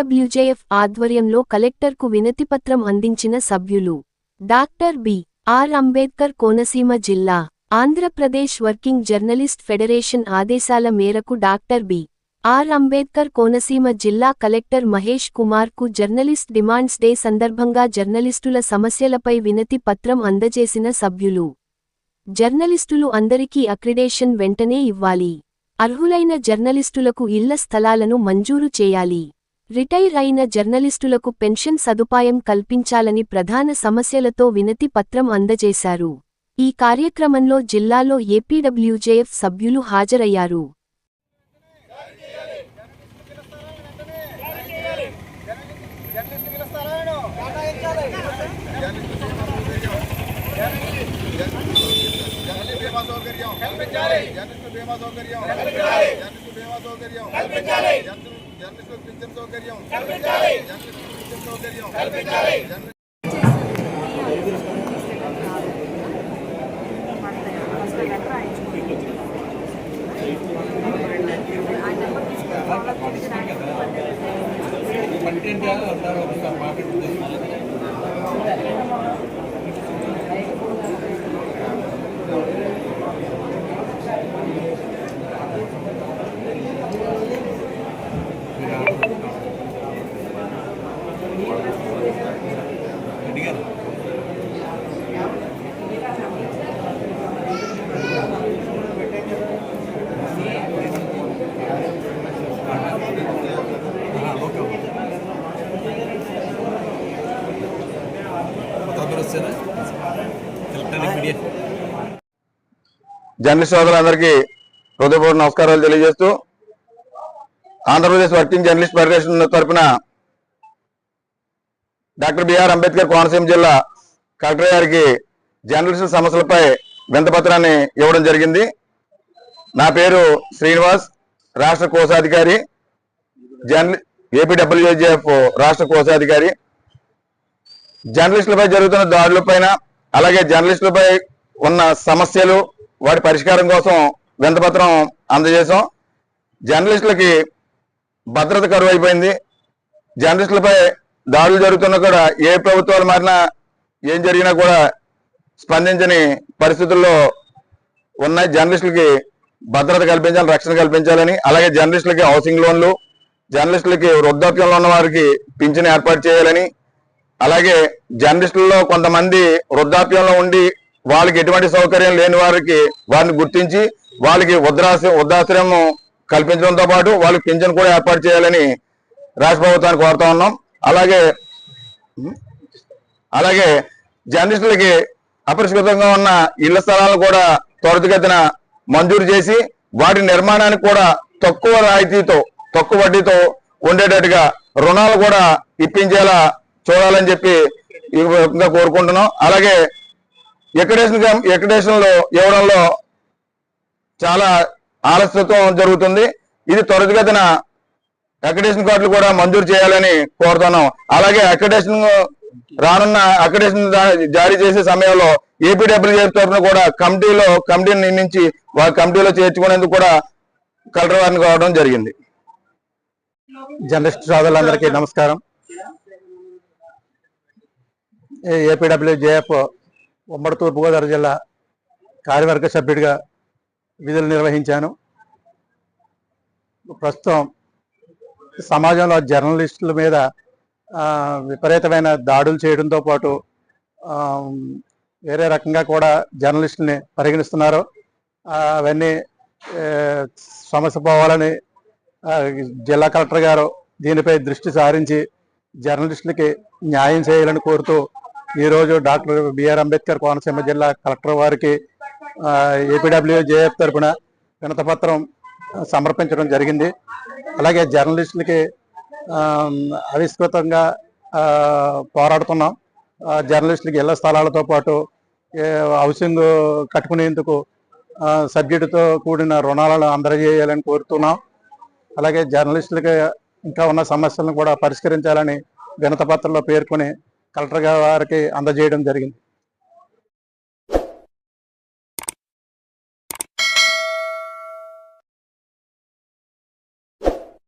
APWJF ఆధ్వర్యంలో కలెక్టర్కు వినతిపత్రం అందించిన సభ్యులు doctor B. R. Ambedkar Konaseema జిల్లా ఆంధ్రప్రదేశ్ వర్కింగ్ జర్నలిస్ట్ ఫెడరేషన్ ఆదేశాల మేరకు doctor B. R. Ambedkar Konaseema జిల్లా కలెక్టర్ మహేష్ కుమార్కు జర్నలిస్ట్ డిమాండ్స్ డే సందర్భంగా జర్నలిస్టుల సమస్యలపై వినతి పత్రం అందజేసిన సభ్యులు జర్నలిస్టులు అందరికీ అక్రిడేషన్ వెంటనే ఇవ్వాలి. అర్హులైన జర్నలిస్టులకు ఇళ్ళ స్థలాలను మంజూరు చేయాలి. రిటైర్ అయిన జర్నలిస్టులకు పెన్షన్ సదుపాయం కల్పించాలని ప్రధాన సమస్యలతో వినతి పత్రం అందజేశారు. ఈ కార్యక్రమంలో జిల్లాలో ఏపీడబ్ల్యూజేఎఫ్ సభ్యులు హాజరయ్యారు. జర్నలిస్టు బీమా సౌకర్యం. బీమా సౌకర్యం. కల్పించాలి. జర్నలిస్టు బీమా సౌకర్యం. కల్పించాలి. జర్నలిస్టు పింఛన్ సౌకర్యం. కల్పించాలి. జర్నలిస్టు పింఛన్ సౌకర్యం కల్పించాలి జర్నలిస్ట్ సోదరులందరికీ హృదయపూర్వక నమస్కారాలు తెలియజేస్తూ ఆంధ్రప్రదేశ్ వర్కింగ్ జర్నలిస్ట్ ఫెడరేషన్ తరఫున doctor B R Ambedkar Konaseema జిల్లా కలెక్టర్ గారికి జర్నలిస్టుల సమస్యలపై వింతపత్రాన్ని ఇవ్వడం జరిగింది. నా పేరు శ్రీనివాస్ రాష్ట్ర కోశాధికారి జర్నలి ఏపీడబ్ల్యూజేఎఫ్ రాష్ట్ర కోశాధికారి. జర్నలిస్టులపై జరుగుతున్న దాడులపైన అలాగే జర్నలిస్టులపై ఉన్న సమస్యలు వాటి పరిష్కారం కోసం వింతపత్రం అందజేశాం. జర్నలిస్టులకి భద్రత కరువు అయిపోయింది జర్నలిస్టులపై దాడులు జరుగుతున్నా కూడా ఏ ప్రభుత్వాలు మారినా ఏం జరిగినా కూడా స్పందించని పరిస్థితుల్లో ఉన్నాయి జర్నలిస్టులకి భద్రత కల్పించాలి రక్షణ కల్పించాలని అలాగే జర్నలిస్టులకి హౌసింగ్ లోన్లు జర్నలిస్టులకి వృద్ధాప్యంలో ఉన్న వారికి పింఛన్ ఏర్పాటు చేయాలని అలాగే జర్నలిస్టుల్లో కొంతమంది వృద్ధాప్యంలో ఉండి వాళ్ళకి ఎటువంటి సౌకర్యం లేని వారికి వారిని గుర్తించి వాళ్ళకి వృద్ధాశ్ర వృద్ధాశ్రయం కల్పించడంతో పాటు వాళ్ళకి పింఛన్ కూడా ఏర్పాటు చేయాలని రాష్ట్ర ప్రభుత్వాన్ని కోరుతా ఉన్నాం. అలాగే అలాగే జర్నలిస్టులకి అపరిష్కృతంగా ఉన్న ఇళ్ళ స్థలాలను కూడా త్వరితగతిన మంజూరు చేసి వాటి నిర్మాణానికి కూడా తక్కువ రాయితీతో తక్కువ వడ్డీతో ఉండేటట్టుగా రుణాలు కూడా ఇప్పించేలా చూడాలని చెప్పి కోరుకుంటున్నాం. అలాగే ఎక్కడేషన్ ఎక్కడేషన్లో ఇవ్వడంలో చాలా ఆలస్యత్వం జరుగుతుంది. ఇది త్వరితగతిన అక్రిడేషన్ కార్డులు కూడా మంజూరు చేయాలని కోరుతున్నాం. అలాగే అక్రిడేషన్ రానున్న అక్రిడేషన్ జారీ చేసే సమయంలో ఏపీడబ్ల్యూఎఫ్ తరఫున కూడా కమిటీలో కమిటీని నియమించి వారి కమిటీలో చేర్చుకునేందుకు కూడా కలెక్టర్ వారిని కావడం జరిగింది. జర్నలిస్ట్ సోదరులందరికీ నమస్కారం. ఏపీడబ్ల్యూ జేఎఫ్ ఉమ్మడి తూర్పుగోదావరి జిల్లా కార్యవర్గ సభ్యుడిగా విధులు నిర్వహించాను. ప్రస్తుతం సమాజంలో జర్నలిస్టుల మీద విపరీతమైన దాడులు చేయడంతో పాటు వేరే రకంగా కూడా జర్నలిస్టుల్ని పరిగణిస్తున్నారు. అవన్నీ ఏ, సమస్య పోవాలని జిల్లా కలెక్టర్ గారు దీనిపై దృష్టి సారించి జర్నలిస్టులకి న్యాయం చేయాలని కోరుతూ ఈరోజు డాక్టర్ బిఆర్ అంబేద్కర్ కోనసీమ జిల్లా కలెక్టర్ వారికి ఏపీడబ్ల్యూ జేఎఫ్ తరఫున వినతపత్రం సమర్పించడం జరిగింది. అలాగే జర్నలిస్టులకి అవిష్కృతంగా పోరాడుతున్నాం. జర్నలిస్టులకి ఇళ్ళ స్థలాలతో పాటు హౌసింగ్ కట్టుకునేందుకు ఆ, సబ్సిడీతో కూడిన రుణాలను అందజేయాలని కోరుతున్నాం. అలాగే జర్నలిస్టులకి ఇంకా ఉన్న సమస్యలను కూడా పరిష్కరించాలని వినతపత్రంలో పేర్కొని కలెక్టర్ గారికి అందజేయడం జరిగింది.